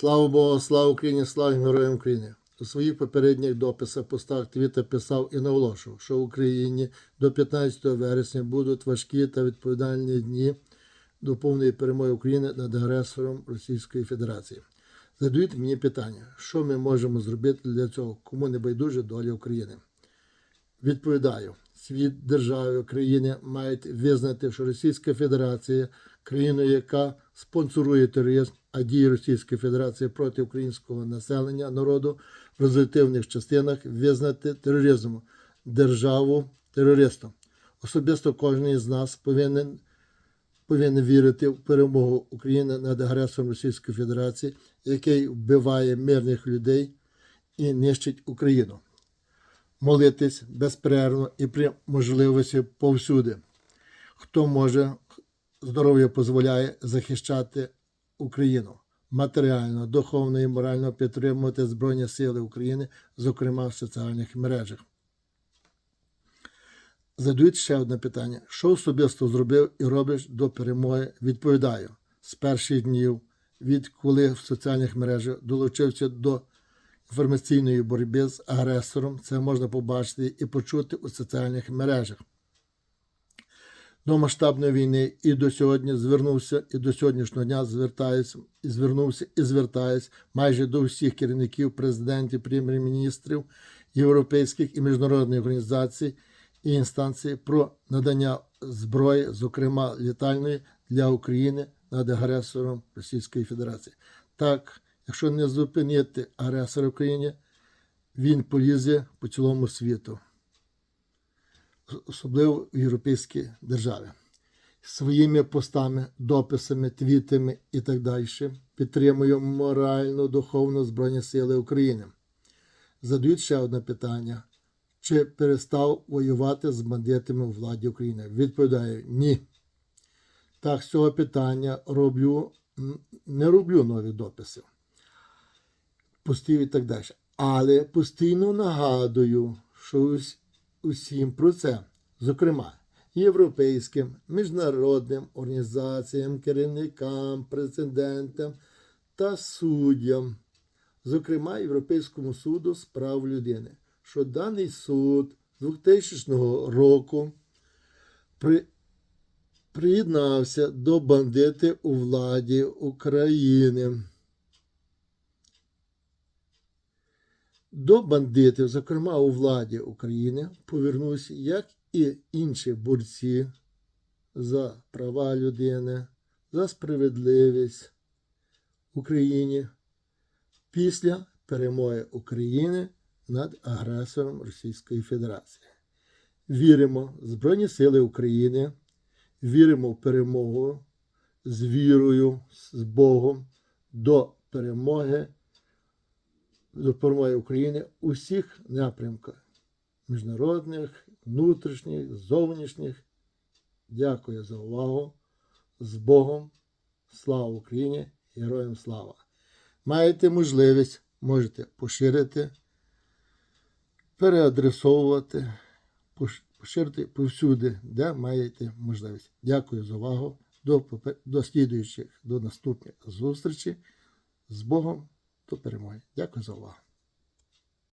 Слава Богу, слава Україні, слава героям України. У своїх попередніх дописах постах Твіта писав і наголошував, що в Україні до 15 вересня будуть важкі та відповідальні дні до повної перемоги України над агресором Російської Федерації. Задають мені питання, що ми можемо зробити для цього, кому не байдуже доля України. Відповідаю, світ держави країни мають визнати, що Російська Федерація країною, яка спонсорує тероризм, а дії Російської Федерації проти українського населення народу в результативних частинах визнати тероризмом державу терористом. Особисто кожен з нас повинен повинен вірити в перемогу України над агресором Російської Федерації, який вбиває мирних людей і нищить Україну молитись безперервно і при можливості повсюди. Хто може, здоров'я дозволяє захищати Україну матеріально, духовно і морально підтримувати Збройні Сили України, зокрема в соціальних мережах. Задають ще одне питання: що особисто зробив і робиш до перемоги? Відповідаю з перших днів, відколи в соціальних мережах долучився до інформаційної боротьби з агресором. Це можна побачити і почути у соціальних мережах. До масштабної війни і до сьогодні звернувся, і до сьогоднішнього дня звертаюся, і звернувся і звертаюсь майже до всіх керівників, президентів, прем'єр-міністрів європейських і міжнародних організацій і інстанцій про надання зброї, зокрема літальної, для України над агресором Російської Федерації. Так, якщо не зупинити агресора в Україні, він полізе по цілому світу, особливо в європейській державі. Своїми постами, дописами, твітами і так далі підтримую морально духовно Збройні Сили України. Задають ще одне питання: чи перестав воювати з бандитами у владі України? Відповідаю ні. Так, з цього питання роблю, не роблю нові дописи постів і так далі. Але постійно нагадую, що усім про це, зокрема, європейським, міжнародним організаціям, керівникам, президентам та суддям, зокрема Європейському суду з прав людини, що даний суд з 2000 року при приєднався до бандити у владі України. До бандитів, зокрема у владі України, повернувся, як і інші борці за права людини, за справедливість в Україні після перемоги України над агресором Російської Федерації. Віримо в Збройні Сили України, віримо в перемогу з вірою, з Богом до перемоги до перемоги України у всіх напрямках міжнародних, внутрішніх, зовнішніх. Дякую за увагу. З Богом. Слава Україні! Героям слава! Маєте можливість, можете поширити, переадресовувати, поширити повсюди, де маєте можливість. Дякую за увагу. До, до слідуючих, до наступних зустрічей. З Богом до перемоги. Дякую за увагу.